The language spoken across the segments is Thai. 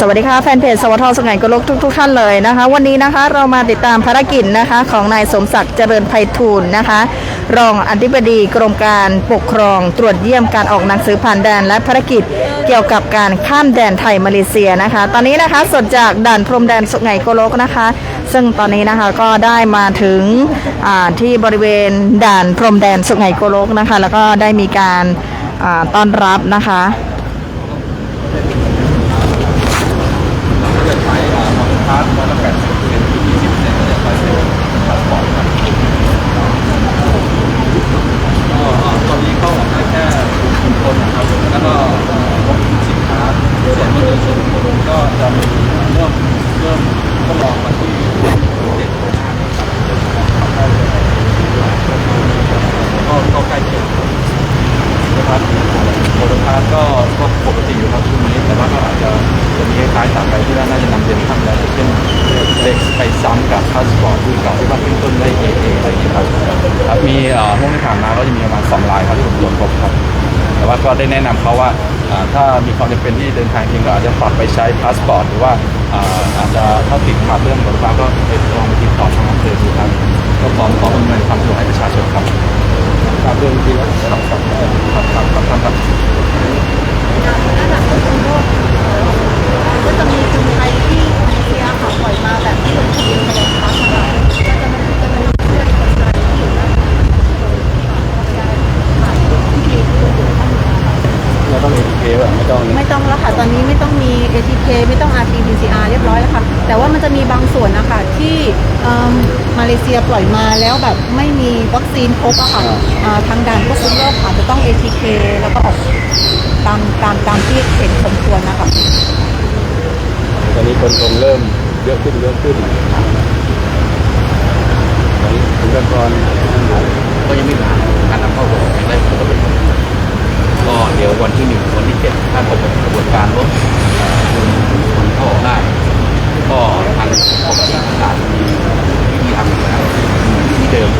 สวัสดีค่ะแฟนเพจสวทสงายกลกทุกทุกท่านเลยนะคะ วันนี้นะคะเรามาติดตามภารกิจนะคะของนายสมศักดิ์เจริญไพฑูรย์นะคะ รองอธิบดีกรมการปกครองตรวจเยี่ยมการออกหนังสือผ่านแดน และภารกิจเกี่ยวกับการข้ามแดนไทยมาเลเซียนะคะ ตอนนี้นะคะสดจากด่านพรมแดนสุไหงโกลกนะคะ ซึ่งตอนนี้นะคะก็ได้มาถึงที่บริเวณด่านพรมแดนสุไหงโกลกนะคะ แล้วก็ได้มีการต้อนรับนะคะใช้อ่ามอเตอร์คาร์ดร้อยละแปดสิบเป็นที่ยี่สิบเนี่ยก็จะใช้เป็นพาสปอร์ตครับก็อ่าตอนนี้เข้าออกได้แค่บุคคลนะครับแล้วก็เอ่อรถสินค้าส่วนรถยนต์ส่วนบุคคล ก็จะมีเริ่มเริ่มทดลองมาที่เจ็ดคนนะครับก็ก็ใกล้เคียงนะครับมอเตอร์คาร์ก็ก็ปกติอยู่ครับช่วงนี้แต่ว่าก็อาจจะจะมีคล้ายๆต่างไปที่ว่าน่าจะนำเรียนท่านแล้วเช่นเด็กไปซ้ำกับพาสปอร์ตที่เก่าที่ว่าขึ้นต้นได้เอเออะไรอย่างเงี้ยครับครับมีเอ่อห้องที่ผ่านมาก็จะมีประมาณสองรายครับที่ผมตรวจพบครับ แต่ว่าก็ได้แนะนำเขาว่า ถ้ามีความจำเป็นที่เดินทางจริงก็อาจจะปรับไปใช้พาสปอร์ตหรือว่าอาจจะถ้าติดขัดเรื่องรถไฟฟ้าก็ไปลองไปติดต่อทางอำเภอดูครับก็พร้อมขออำนวยความสะดวกให้ประชาชนครับครับเรื่องจริงแล้วครับครับครับครับครับครับ ก็จะมีคนไทยที่มาเลเซียค่ะปล่อยมาแบบที่ลงทะเบียนไปเลยค่ะก็จะมันจะเป็นเพื่อนคนไทยที่อยู่ด้านถ่ายรูปที่ดีที่อยู่ด้านหลัง เราต้องเอทีเคแบบไม่ต้อง ไม่ต้องแล้วค่ะ ตอนนี้ไม่ต้องมี ATK ไม่ต้อง RT-PCR เรียบร้อยแล้วค่ะ แต่ว่ามันจะมีบางส่วนนะคะที่เอิ่มมาเลเซียปล่อยมาแล้วแบบไม่มีวัค ซีนครบอะค่ะอ่าทางด่านก็คุมโรคค่ะจะต้อง ATK แล้วก็ออกตามตามตามที่เห็นสมควรนะคะ ตอนนี้คนคงเริ่มเยอะขึ้นเยอะขึ้นตอนนี้คุณกรก็ยังไม่ผ่านการนำเข้าระบบอย่างแรกก็เป็นก็เดี๋ยววันที่หนึ่งวันที่เจ็ดถ้าผมกระบวนการรถเอ่อคนเข้าออกได้ ก็ทางปกติทางมีวิธีทำอยู่แล้วที่เดิม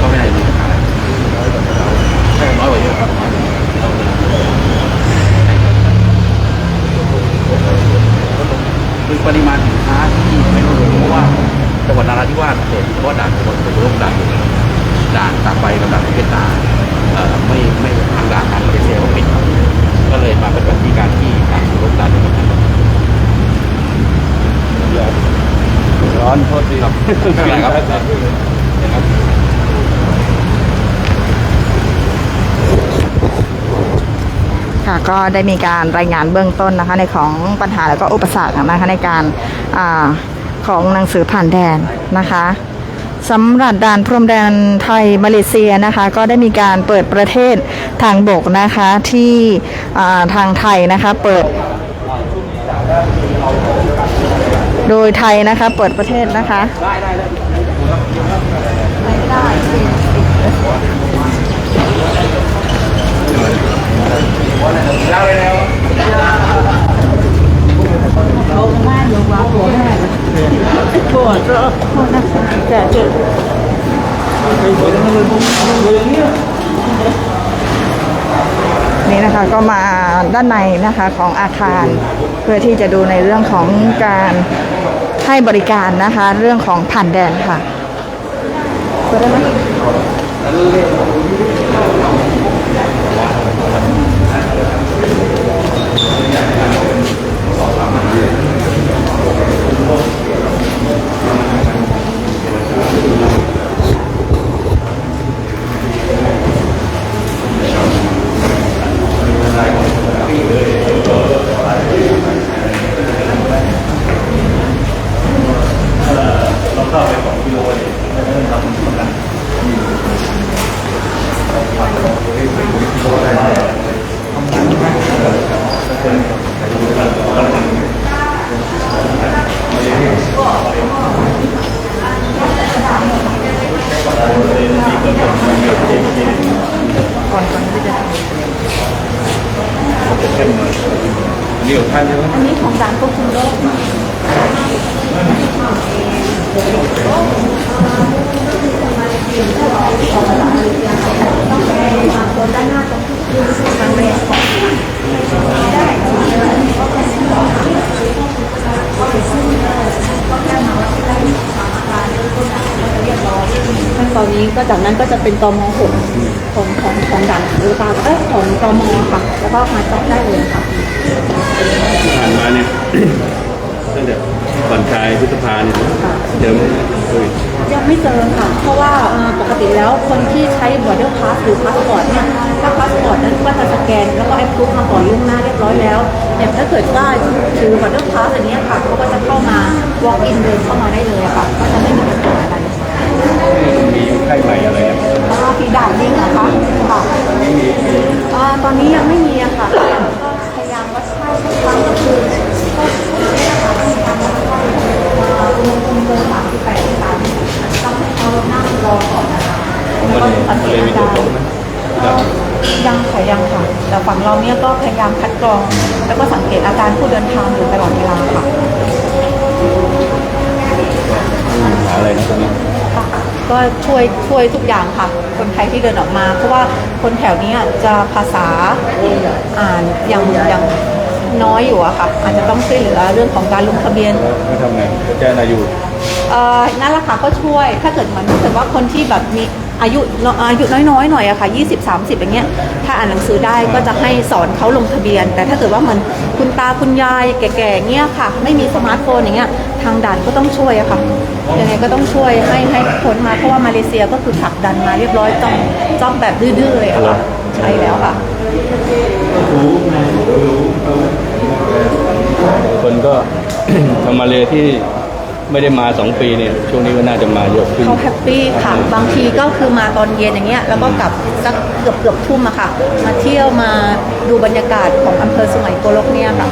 ก็ไม่ได้มีปัญหาอะไรใช่น้อยกว่าเยอะครับน้อยกว่าเยอะคือปริมาณสินค้าที่ไม่ลดลงเพราะว่าจังหวัดนราธิวาสเกิดเพราะว่าด่านจังหวัดเป็นโรคด่านอยู่แล้ว ด่านตากใบกับด่านเวียดนามเอ่อไม่ไม่ทางด่านทางมาเลเซียเขาปิดก็เลยมาเป็นแบบที่การที่การรบด่านนี้ครับ ร้อนโทษทีครับ ไม่เป็นไรครับ ค่ะก็ได้มีการรายงานเบื้องต้นนะคะในของปัญหาแล้วก็อุปสรรคนะคะในการอาของหนังสือผ่านแดนนะคะสำหรับด่านพรมแดนไทยมาเลเซียนะคะ ก็ได้มีการเปิดประเทศทางบกนะคะที่ทางไทยนะคะเปิด โดยไทยนะคะเปิดประเทศนะคะ นี่นะคะก็มาด้านในนะคะของอาคารเพื่อที่จะดูในเรื่องของการให้บริการนะคะ เรื่องของผ่านแดนค่ะเปิดได้ไหม 大腿保护这个窝点你这个地 เป็นตมหกของของของด่านหรือตาเอ้ยของตมค่ะ แล้วก็มาจ็อบได้เลยค่ะที่ผ่านมาเนี่ย ตั้งแต่ก่อนชายพฤษภาเนี่ยเจอไหมโควิดยังไม่เจอค่ะ เพราะว่าเอ่อปกติแล้วคนที่ใช้ border pass หรือ passport เนี่ย ถ้า passport นั้นก็จะสแกน แล้วก็แอปพรูฟมาก่อนล่วงหน้าเรียบร้อยแล้วอย่างถ้าเกิดว่าถือ border pass อันเนี้ยค่ะเขาก็จะเข้ามา walk in เดินเข้ามาได้เลยอะค่ะ ก็จะไม่มีปัญหาอะไร มีไข้ใหม่อะไรอะ แล้วก็ฟีด่านนิ่งนะคะค่ะอ่าตอนนี้ยังไม่มีอะค่ะก็พยายามวัดไข้ทุกครั้งก็คือก็พยายามวัดไข้มาอุณหภูมิเกิน38องศาต้องให้เขานั่งรอก่อนนะคะแล้วก็สังเกตอาการยังค่ะยังค่ะแต่ฝั่งเราเนี่ยก็พยายามคัดกรอง แล้วก็สังเกตอาการผู้เดินทางอยู่ตลอดเวลาค่ะ หาอะไรนะตอนนี้ ก็ช่วยช่วยทุกอย่างค่ะคนไทยที่เดินออกมา เพราะว่าคนแถวเนี้ยจะภาษาอ่านยังยังน้อยอยู่อะค่ะ อาจจะต้องช่วยเหลือเรื่องของการลงทะเบียนไม่ทำไงแจ้งอายุเอ่อนั่นแหละค่ะก็ช่วยถ้าเกิดเหมือนถ้าเกิดว่าคนที่แบบมี อายุน้อยอายุน้อยๆหน่อยอะค่ะ20 30 อย่างเงี้ยถ้าอ่านหนังสือได้ก็จะให้สอนเขาลงทะเบียน แต่ถ้าเกิดว่าเหมือนคุณตาคุณยายแก่ๆเงี้ยค่ะ ไม่มีสมาร์ทโฟนอย่างเงี้ยทางด่านก็ต้องช่วยอะค่ะยังไงก็ต้องช่วยให้ให้พ้นมาเพราะว่ามาเลเซียก็คือผลักดันมาเรียบร้อยจ้องจ้องแบบดื้อๆเลยอะค่ะใช่แล้วค่ะคนก็ทำมาเลยที่ ไม่ได้มาสองปีเนี่ยช่วงนี้ก็น่าจะมาเยอะขึ้น เขาแฮปปี้ค่ะ บางทีก็คือมาตอนเย็นอย่างเงี้ยแล้วก็กลับสักเกือบเกือบทุ่มอะค่ะ มาเที่ยวมาดูบรรยากาศของอำเภอสุไหงโกลกเนี่ยค่ะ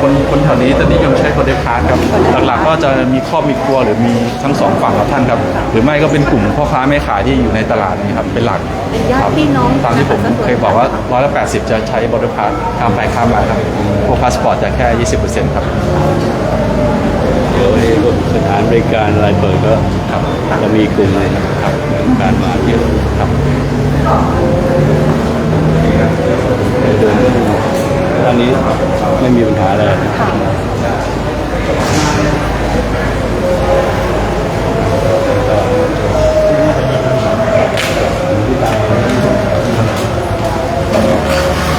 คนคนแถวนี้จะนิยมใช้โคเดพาร์ครับ หลักๆก็จะมีครอบมีครัวหรือมีทั้งสองฝั่งครับท่านครับ หรือไม่ก็เป็นกลุ่มพ่อค้าแม่ขายที่อยู่ในตลาดนี้ครับเป็นหลักเป็นญาติครับพี่น้องตามที่ผมนะคะ เคยบอกว่าร้อยละแปดสิบจะใช้บอร์ดพาสข้ามไปข้ามมาครับพวกพาสปอร์ตจะแค่ยี่สิบเปอร์เซ็นต์ครับเดี๋ยวไอ้พวกสถานบริการอะไรเปิดก็จะมีกลุ่มเลยนะครับการมาเยอะครับเดินตอนนี้ไม่มีปัญหาอะไรค่ะ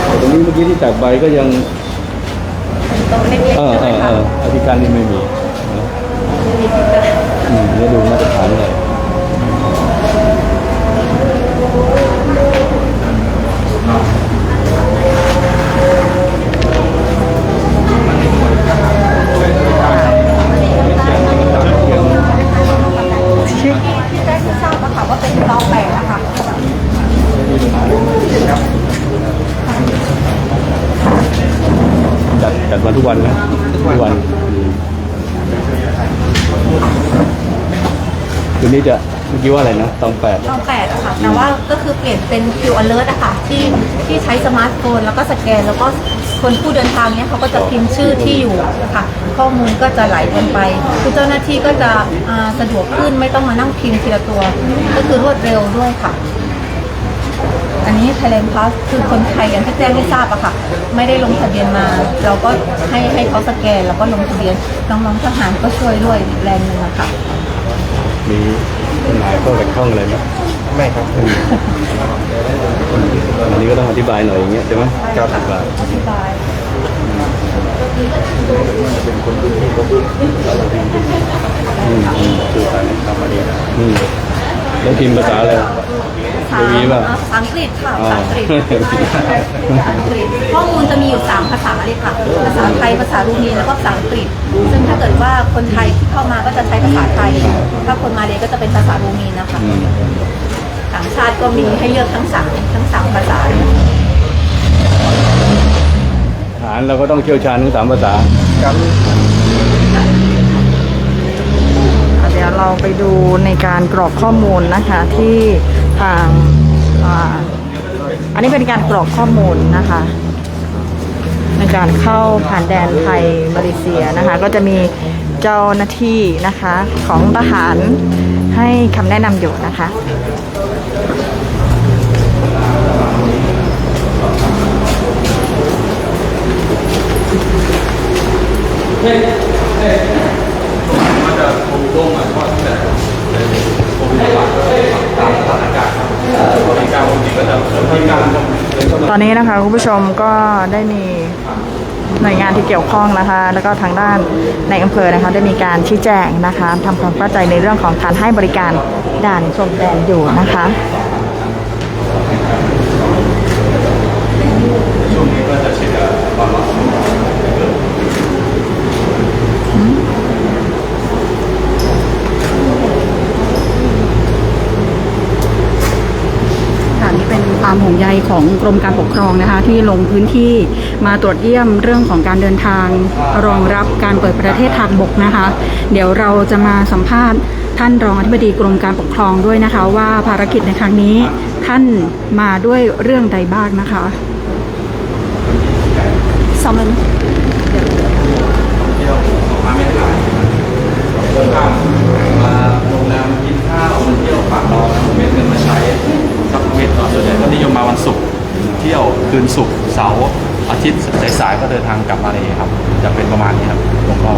แต่ตรงนี้เมื่อกี้ที่แตกใบก็ยังโต๊ะเล็กเอๆอใช่เอไหมอเอคะออธิการนี่ไม่มีนะไม่มีที่จะ อืมแล้วดูมาตรฐานเลยที่ที่ได้ที่ทราบอะคะว่าเป็นตองแปดอะคะจัดจัดมาทุกวันนะทุกวัน อืมคืนนี้จะเมื่อกี้ว่าอะไรนะตองแปด ตองแปดอะค่ะ แต่ว่าก็คือเปลี่ยนเป็น Q alert อะค่ะ ที่ที่ใช้สมาร์ทโฟน แล้วก็สแกน แล้วก็คนผู้เดินทางเนี้ยเขาก็จะพิมพ์ชื่อที่อยู่ค่ะ ข้อมูลก็จะไหลวนไป คือเจ้าหน้าที่ก็จะอ่าสะดวกขึ้นไม่ต้องมานั่งพิมพ์ทีละตัว ก็คือรวดเร็วด้วยค่ะ อันนี้ Thailand Pass คือคนไทยอย่างที่แจ้งให้ทราบอะค่ะ ไม่ได้ลงทะเบียนมา เราก็ให้ให้เขาสแกน แล้วก็ลงทะเบียนน้องๆทหารก็ช่วยด้วยแรงหนึ่งอะค่ะ มีปัญหาข้อขัดข้องอะไรไหมไม่ครับอันนี้ก็ต้องอธิบายหน่อยอย่างเงี้ยใช่ไหมครับอธิบายอธิบาย อืมอืมสื่อสารธรรมดีอืมแล้วพิมพ์ภาษาอะไร ภาไม่มีป่ะษาอังกฤษค่ะอ๋อภาษาอังกฤษภาษาอังกฤษข้อมูลจะมีอยู่ 3 ภาษาเลยค่ะ ภาษาไทย ภาษารูมีแล้วก็ภาษาอังกฤษ ซึ่งถ้าเกิดว่าคนไทยที่เข้ามาก็จะใช้ภาษาไทย ถ้าคนมาเลยก็จะเป็นภาษารูมีนะคะอืมต่างชาติก็มีให้เลือกทั้งสามทั้งสามภาษาเลยทหารเราก็ต้องเชี่ยวชาญทั้งสามภาษาเดี๋ยวเราไปดูในการกรอกข้อมูลนะคะที่ ทางอ,อันนี้เป็นการกรอกข้อมูลนะคะ ในการเข้าผ่านแดนไทยมาเลเซียนะคะ ก็จะมีเจ้าหน้าที่นะคะของทหารให้คำแนะนำอยู่นะคะก็จะโควิดโล่งมาเพ ตอนนี้นะคะคุณผู้ชมก็ได้มีหน่วยงานที่เกี่ยวข้องนะคะ แล้วก็ทางด้านในอำเภอนะคะ ได้มีการชี้แจงนะคะทำความเข้าใจในเรื่องของการให้บริการด่านชมแดนอยู่นะคะ ช่วงนี้ก็จะเช็คความร้อน ค่ะนี่เป็นความห่วงใย ของกรมการปกครองนะคะ ที่ลงพื้นที่มาตรวจเยี่ยมเรื่องของการเดินทางรองรับการเปิดประเทศทางบกนะคะ เดี๋ยวเราจะมาสัมภาษณ์ท่านรองอธิบดีกรมการปกครองด้วยนะคะ ว่าภารกิจในครั้งนี้ท่านมาด้วยเรื่องใดบ้างนะคะสำหรับเที่ยว วันศุกร์เที่ยวคืนศุกร์เสาร์อาทิตย์สายๆก็เดินทางกลับมาเลยครับ จะเป็นประมาณนี้ครับหลวงพ่อ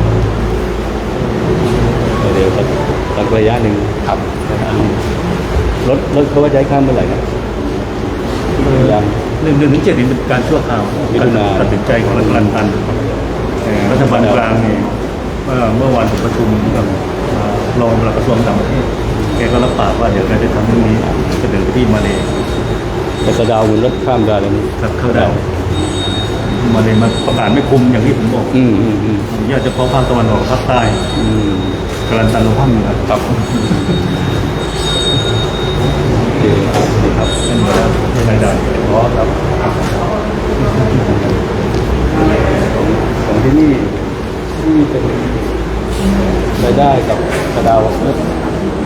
เดี๋ยวสักสักระยะหนึ่งครับรถรถเขาว่าจะให้ข้ามเมื่อไหร่นะยังหนึ่งหนึ่งถึงเจ็ดนี่เป็นการชั่วคราวมิถุนาตัดสินใจของรัฐบาลตันรัฐบาลกลางนี่เมื่อเมื่อวานผมประชุมกับเอ่อรองปลัดกระทรวงต่างประเทศแกก็รับปากว่าเดี๋ยวแกจะทำเรื่องนี้เสนอไปที่มาเลย์ แต่กระดาวมันรถข้ามได้แล้วนี่กับเข้าดาวมาเลย์มันประกาศไม่คุมอย่างที่ผมบอกอืมอืมอืมอนุญาตเฉพาะภาคตะวันออกภาคใต้อืมกรันตันลงภาคเหนือครับโอเคครับเป็นหมดแล้วรายได้อ๋อครับของของที่นี่ที่เป็นรายได้กับกระดาว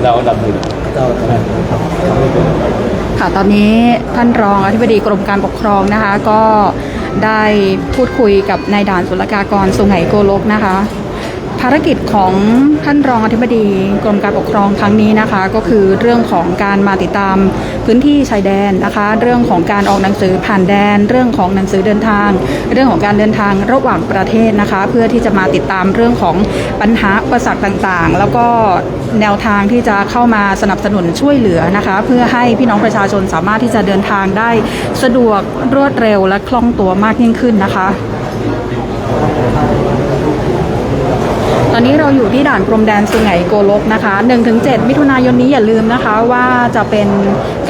ดาวอันดับหนึ่งดาวอันดับหนึ่งครับ ค่ะ ตอนนี้ท่านรองอธิบดีกรมการปกครองนะคะ ก็ได้พูดคุยกับนายด่านศุลกากรสุไหงโกลกนะคะ ภารกิจของท่านรองอธิบดีกรมการปกครองครั้งนี้นะคะ ก็คือเรื่องของการมาติดตามพื้นที่ชายแดนนะคะ เรื่องของการออกหนังสือผ่านแดน เรื่องของหนังสือเดินทาง เรื่องของการเดินทางระหว่างประเทศนะคะ เพื่อที่จะมาติดตามเรื่องของปัญหาอุปสรรคต่างๆ แล้วก็แนวทางที่จะเข้ามาสนับสนุนช่วยเหลือนะคะ เพื่อให้พี่น้องประชาชนสามารถที่จะเดินทางได้สะดวกรวดเร็วและคล่องตัวมากยิ่งขึ้นนะคะ ตอนนี้เราอยู่ที่ด่านพรมแดนสุไหงโกลกนะคะ1-7มิถุนายนนี้อย่าลืมนะคะว่าจะเป็น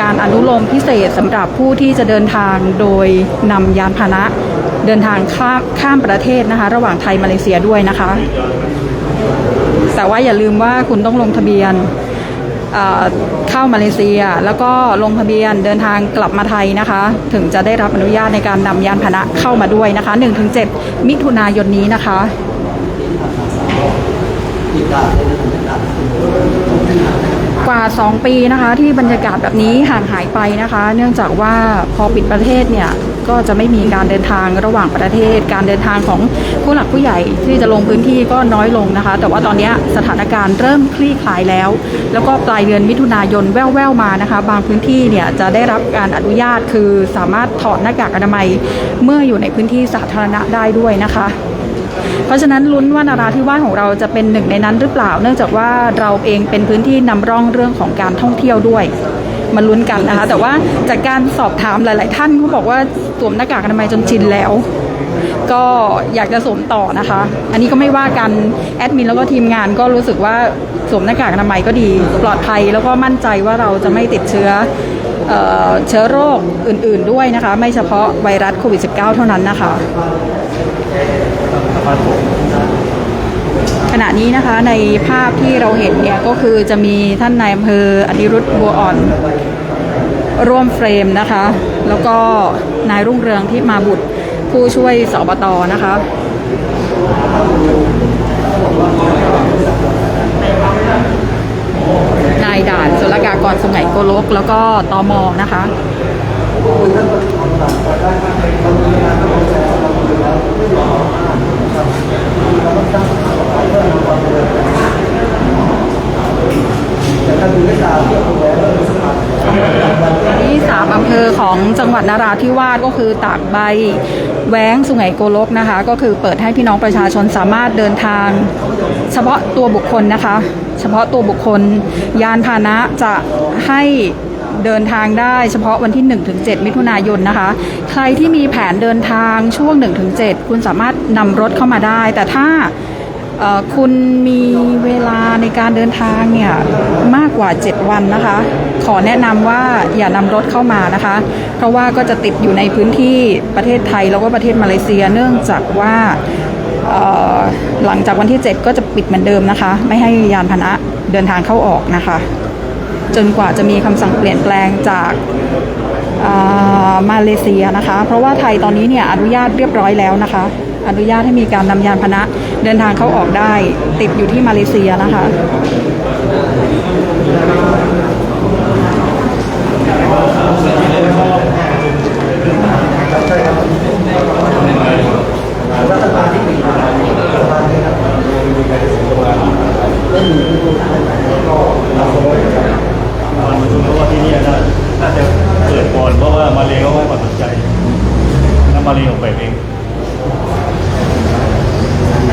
การอนุโลมพิเศษสำหรับผู้ที่จะเดินทางโดยนำยานพาหนะเดินทางข้ามข้ามประเทศนะคะ ระหว่างไทยมาเลเซียด้วยนะคะ แต่ว่าอย่าลืมว่าคุณต้องลงทะเบียนเอ่อเข้ามาเลเซีย แล้วก็ลงทะเบียนเดินทางกลับมาไทยนะคะ ถึงจะได้รับอนุญาตในการนำยานพาหนะเข้ามาด้วยนะคะ 1-7 มิถุนายนนี้นะคะ กว่า 2 ปีนะคะที่บรรยากาศแบบนี้ห่างหายไปนะคะ เนื่องจากว่าพอปิดประเทศเนี่ยก็จะไม่มีการเดินทางระหว่างประเทศ การเดินทางของผู้หลักผู้ใหญ่ที่จะลงพื้นที่ก็น้อยลงนะคะ แต่ว่าตอนนี้สถานการณ์เริ่มคลี่คลายแล้ว แล้วก็ปลายเดือนมิถุนายนแว่วๆมานะคะ บางพื้นที่เนี่ยจะได้รับการอนุญาตคือสามารถถอดหน้ากากอนามัยเมื่ออยู่ในพื้นที่สาธารณะได้ด้วยนะคะ เพราะฉะนั้นลุ้นว่านาราธิวาสของเราจะเป็นหนึ่งในนั้นหรือเปล่า เนื่องจากว่าเราเองเป็นพื้นที่นำร่องเรื่องของการท่องเที่ยวด้วยมาลุ้นกันนะคะ แต่ว่าจากการสอบถามหลาย ๆ ท่านเขาบอกว่าสวมหน้ากากอนามัยจนชินแล้ว ก็อยากจะสวมต่อนะคะ อันนี้ก็ไม่ว่ากันแอดมินแล้วก็ทีมงานก็รู้สึกว่าสวมหน้ากากอนามัยก็ดี ปลอดภัยแล้วก็มั่นใจว่าเราจะไม่ติดเชื้อเออเชื้อโรคอื่น ๆ ด้วยนะคะ ไม่เฉพาะไวรัสโควิด -19 เท่านั้นนะคะ ขณะนี้นะคะในภาพที่เราเห็นเนี่ยก็คือจะมีท่านนายอำเภออนิรุตบัวอ่อน ร่วมเฟรมนะคะ แล้วก็นายรุ่งเรืองที่มาบุตรผู้ช่วยสอบตนะคะนายด่านสุลกากรสุไหงโกลก แล้วก็ตอมอนะคะอ นนี้สามอำเภอของจังหวัดนราธิวาสก็คือตากใบแว้งสุไหงโกลกนะคะ ก็คือเปิดให้พี่น้องประชาชนสามารถเดินทาง เฉพาะตัวบุคคลนะคะ เฉพาะตัวบุคคลยานพาหนะจะให้ เดินทางได้เฉพาะวันที่ 1-7 มิถุนายนนะคะ ใครที่มีแผนเดินทางช่วง 1-7 คุณสามารถนำรถเข้ามาได้ แต่ถ้าคุณมีเวลาในการเดินทางเนี่ยมากกว่า 7 วันนะคะ ขอแนะนำว่าอย่านำรถเข้ามานะคะ เพราะว่าก็จะติดอยู่ในพื้นที่ประเทศไทยแล้วก็ประเทศมาเลเซียเนื่องจากว่าหลังจากวันที่ 7 ก็จะปิดเหมือนเดิมนะคะ ไม่ให้ยานพาหนะเดินทางเข้าออกนะคะ จนกว่าจะมีคำสั่งเปลี่ยนแปลงจากามาเลเซียนะคะ เพราะว่าไทยตอนนี้เนี่ยอนุญาตเรียบร้อยแล้วนะคะ อนุญาตให้มีการนำยานพนะเดินทางเข้าออกได้ติดอยู่ที่มาเลเซียนะคะการประชุมเพราะว่าที่ นี่นะน่าจะเกิดก่อนเพราะว่ามาเลเขาให้ความสนใจถ้ามาเลออกแบบเอง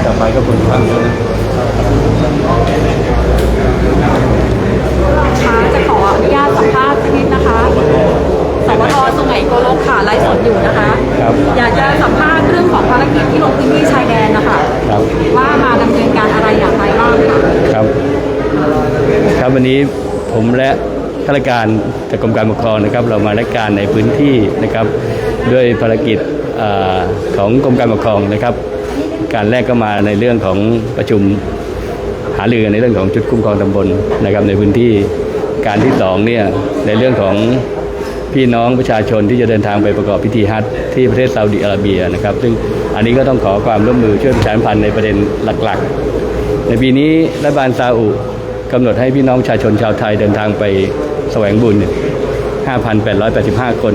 ต่อไปก็คนฟังเยอะนะค่ะจะขออนุญาตสัมภาษณ์สักนิดนะคะสวทสุไหงโกลกค่ะไลฟ์สดอยู่นะคะครับอยากจะสัมภาษณ์เรื่องของภารกิจที่ลงพื้นที่ชายแดนนะคะครับว่ามาดำเนินการอะไรอย่างไรบ้างค่ะครับ ครับวันนี้ผมและ ข้าราชการจากกรมการปกครองนะครับ เรามาราชการในพื้นที่นะครับ ด้วยภารกิจอของกรมการปกครองนะครับ การแรกก็มาในเรื่องของประชุมหารือในเรื่องของจุดคุ้มครองตำบลนะครับ ในพื้นที่การที่สองเนี่ยในเรื่องของพี่น้องประชาชนที่จะเดินทางไปประกอบพิธีฮัจญ์ที่ประเทศซาอุดิอาระเบียนะครับ ซึ่งอันนี้ก็ต้องขอความร่วมมือช่วยประชาสัมพันธ์ในประเด็นหลักๆ ในปีนี้รัฐบาลซาอุกำหนดให้พี่น้องประชาชนชาวไทยเดินทางไป แสวงบุญเนี่ย5,885 คน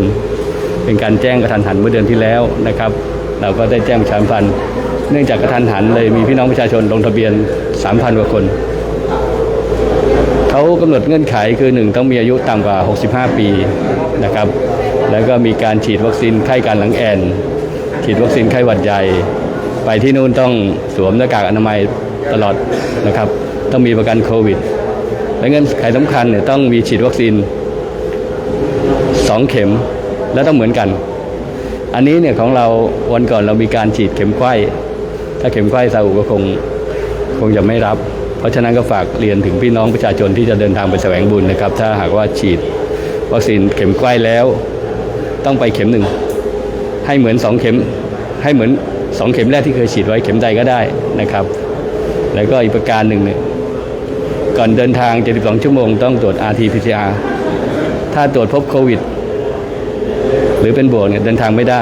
เป็นการแจ้งกระทันหันเมื่อเดือนที่แล้วนะครับ เราก็ได้แจ้งประชาสัมพันธ์เนื่องจากกระทันหันเลยมีพี่น้องประชาชนลงทะเบียน 3,000 กว่าคน เขากำหนดเงื่อนไขคือหนึ่งต้องมีอายุต่ำกว่า 65 ปีนะครับ แล้วก็มีการฉีดวัคซีนไข้การหลังแอน ฉีดวัคซีนไข้หวัดใหญ่ไปที่นู่นต้องสวมหน้ากากอนามัยตลอดนะครับ ต้องมีประกันโควิด และเงื่อนไขสำคัญเนี่ยต้องมีฉีดวัคซีน 2 เข็มและต้องเหมือนกัน อันนี้เนี่ยของเราวันก่อนเรามีการฉีดเข็มไข้ถ้าเข็มไข้ซาอุก็คงคงจะไม่รับ เพราะฉะนั้นก็ฝากเรียนถึงพี่น้องประชาชนที่จะเดินทางไปแสวงบุญนะครับ ถ้าหากว่าฉีดวัคซีนเข็มไข้แล้ว ต้องไปเข็มหนึ่งให้เหมือนสองเข็มให้เหมือนสองเข็มแรกที่เคยฉีดไว้เข็มใดก็ได้นะครับ แล้วก็อีกประการหนึ่งเนี่ย ก่อนเดินทาง 72 ชั่วโมงต้องตรวจ RT-PCR ถ้าตรวจพบโควิด หรือเป็นบวกเนี่ยเดินทางไม่ได้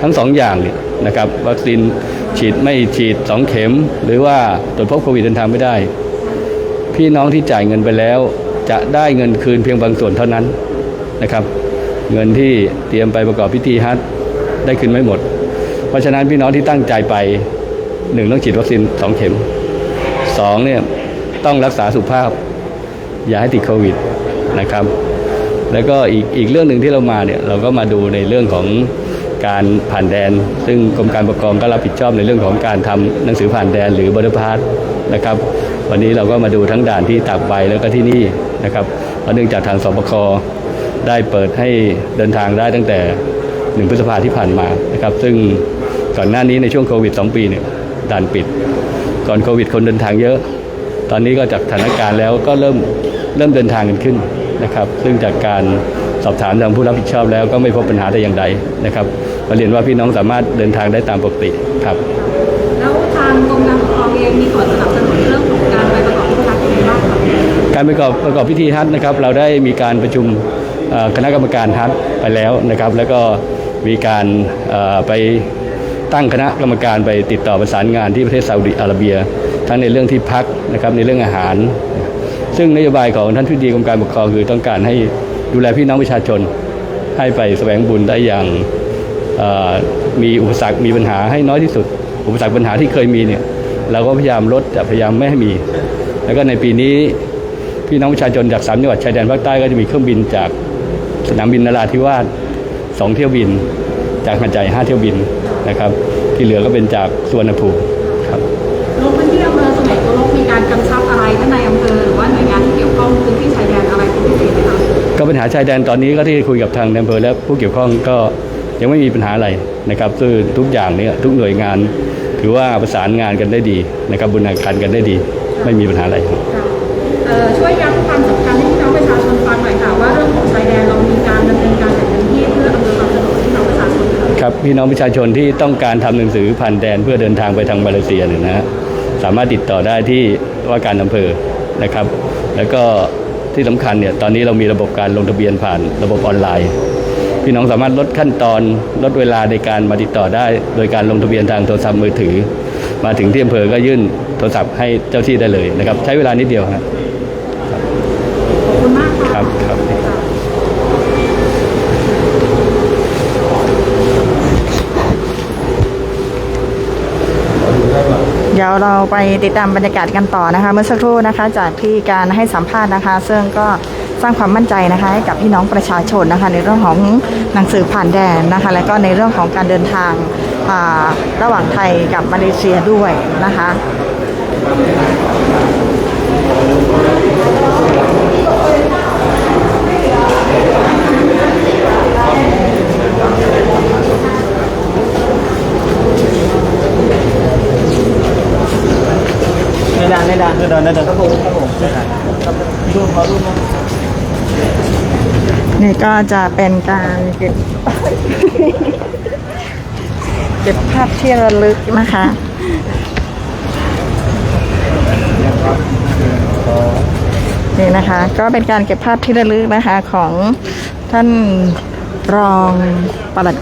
ทั้งสองอย่างเนี่ยนะครับวัคซีนฉีดไม่ฉีดสองเข็ม หรือว่าตรวจพบโควิดเดินทางไม่ได้ พี่น้องที่จ่ายเงินไปแล้ว จะได้เงินคืนเพียงบางส่วนเท่านั้นนะครับ เงินที่เตรียมไปประกอบพิธีฮัทได้คืนไม่หมด เพราะฉะนั้นพี่น้องที่ตั้งใจไปหนึ่งต้องฉีดวัคซีนสองเข็มสองเนี่ย ต้องรักษาสุขภาพ อย่าให้ติดโควิดนะครับ แล้วก็อีกอีกเรื่องหนึ่งที่เรามาเนี่ยเราก็มาดูในเรื่องของการผ่านแดน ซึ่งกรมการปกครองก็รับผิดชอบในเรื่องของการทำหนังสือผ่านแดนหรือบริพาสนะครับ วันนี้เราก็มาดูทั้งด่านที่ตากใบแล้วก็ที่นี่นะครับเพราะเนื่องจากทางสบคได้เปิดให้เดินทางได้ตั้งแต่หนึ่งพฤษภาที่ผ่านมานะครับ ซึ่งก่อนหน้านี้ในช่วงโควิด 2 ปีเนี่ยด่านปิด ก่อนโควิดคนเดินทางเยอะ ตอนนี้ก็จากสถานการณ์แล้วก็เริ่มเริ่มเดินทางกันขึ้นนะครับ ซึ่งจากการสอบถามทางผู้รับผิดชอบแล้วก็ไม่พบปัญหาแต่อย่างใดนะครับมาเรียนว่าพี่น้องสามารถเดินทางได้ตามปกติครับ แล้วทางกรมการปกครองเองมีส่วนสนับสนุนเรื่องของการไปประกอบพิธีการยังไงบ้างคะการประกอบประกอบพิธีฮัทนะครับ เราได้มีการประชุมเอ่อคณะกรรมการฮัทไปแล้วนะครับ แล้วก็มีการเอ่อไป ตั้งคณะกรรมการไปติดต่อประสานงานที่ประเทศซาอุดิอาระเบีย ทั้งในเรื่องที่พักนะครับในเรื่องอาหาร ซึ่งนโยบายของท่านทิบดีกรมการปกครองคือต้องการให้ดูแลพี่น้องประชาชน ให้ไปแสวงบุญได้อย่างมีอุปสรรคมีปัญหาให้น้อยที่สุด อุปสรรคปัญหาที่เคยมีเนี่ยเราก็พยายามลดพยายามไม่ให้มี แล้วก็ในปีนี้พี่น้องประชาชนจากสามจังหวัดชายแดนภาคใต้ก็จะมีเครื่องบินจากสนามบินนราธิวาสสองเที่ยวบิน จากหาดใหญ่ห้าเที่ยวบิน นะครับ ที่เหลือก็เป็นจากสุวรรณภูมิครับลงพื้นที่อำเภอสุไหงโกลกมีการกำชับอะไรท่านนายอำเภอหรือว่าหน่วยงานที่เกี่ยวข้องพื้นที่ชายแดนอะไรเป็นพิเศษไหมคะก็ปัญหาชายแดนตอนนี้ก็ที่คุยกับทางอำเภอและผู้เกี่ยวข้องก็ยังไม่มีปัญหาอะไรนะครับซึ่งทุกอย่างเนี่ยทุกหน่วยงาน ถือว่าประสานงานกันได้ดีนะครับบุญการกันได้ดี ไม่มีปัญหาอะไรครับค่ะเอ่อช่วยย้ำ พี่น้องประชาชนที่ต้องการทำหนังสือผ่านแดนเพื่อเดินทางไปทางมาเลเซียเนี่ยนะฮะสามารถติดต่อได้ที่ว่าการอำเภอนะครับ แล้วก็ที่สำคัญเนี่ยตอนนี้เรามีระบบการลงทะเบียนผ่านระบบออนไลน์ พี่น้องสามารถลดขั้นตอนลดเวลาในการมาติดต่อได้ โดยการลงทะเบียนทางโทรศัพท์มือถือ มาถึงที่อำเภอก็ยื่นโทรศัพท์ให้เจ้าที่ได้เลยนะครับ ใช้เวลานิดเดียวครับคุณมากค่ะ ครับครับ เดี๋ยวเราไปติดตามบรรยากาศกันต่อนะคะ เมื่อสักครู่นะคะ จากที่การให้สัมภาษณ์นะคะ ซึ่งก็สร้างความมั่นใจนะคะให้กับพี่น้องประชาชนนะคะ ในเรื่องของหนังสือผ่านแดนนะคะ และก็ในเรื่องของการเดินทางาระหว่างไทยกับมาเลเซียด้วยนะคะ ไม่ได้ไม่ได้ไม่ได้ไม่ได้ครับผมนี่ก็จะเป็นการเก็บเก็บภาพที่ระลึกนะคะนี่นะคะก็เป็นการเก็บภาพที่ระลึกนะคะของท่านรองปลัด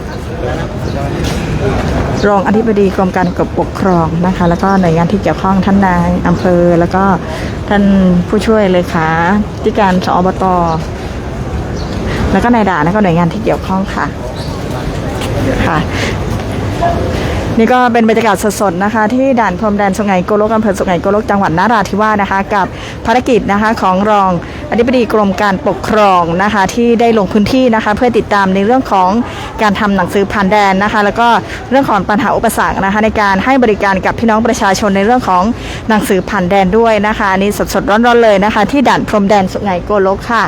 รองอธิบดีกรมการปกครองนะคะ แล้วก็หน่วยงานที่เกี่ยวข้องท่านนายอำเภอ แล้วก็ท่านผู้ช่วยเลขาธิการสอบตแล้วก็นายด่านแล้วก็หน่วยงานที่เกี่ยวข้องค่ะค่ะ นี่ก็เป็นบรรยากาศสดๆนะคะ ที่ด่านพรมแดนสุไหงโกลกอำเภอสุไหงโกลกจังหวัดนราธิวาสนะคะ กับภารกิจนะคะของรองอธิบดีกรมการปกครองนะคะ ที่ได้ลงพื้นที่นะคะ เพื่อติดตามในเรื่องของการทำหนังสือผ่านแดนนะคะ แล้วก็เรื่องของปัญหาอุปสรรคนะคะ ในการให้บริการกับพี่น้องประชาชนในเรื่องของหนังสือผ่านแดนด้วยนะคะนนี่สดๆร้อนๆเลยนะคะ ที่ด่านพรมแดนสุไหงโกลกค่ะ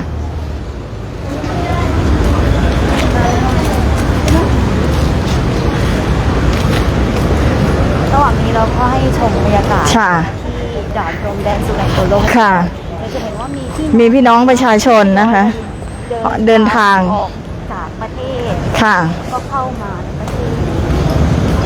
ระหว่างนี้เราก็ให้ช มบรรยากาศค่ะ ที่ด่านพรมแดนสุไหงโกลกค่ะ เราจะเห็นว่ามีที่มีพี่น้องประชาชนนะคะ เดินทาง ออกจากประเทศค่ะ ก็เข้ามาในประเทศ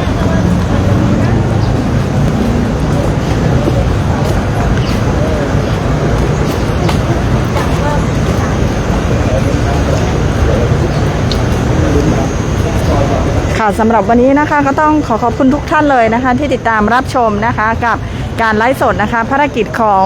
ค่ะสำหรับวันนี้นะคะก็ต้องขอขอบคุณทุกท่านเลยนะคะ ที่ติดตามรับชมนะคะกับการไลฟ์สดนะคะภารกิจของ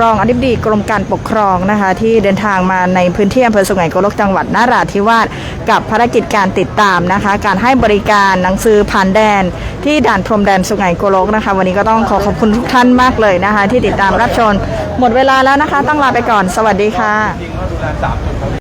รองอธิบดีกรมการปกครองนะคะ ที่เดินทางมาในพื้นที่อำเภอสุไหงโกลกจังหวัดนราธิวาสกับภารกิจการติดตามนะคะ การให้บริการหนังสือผ่านแดน ที่ด่านพรมแดนสุไหงโกลกนะคะ วันนี้ก็ต้องขอขอบคุณทุกท่านมากเลยนะคะ ที่ติดตามรับชมหมดเวลาแล้วนะคะ ต้องลาไปก่อน สวัสดีค่ะ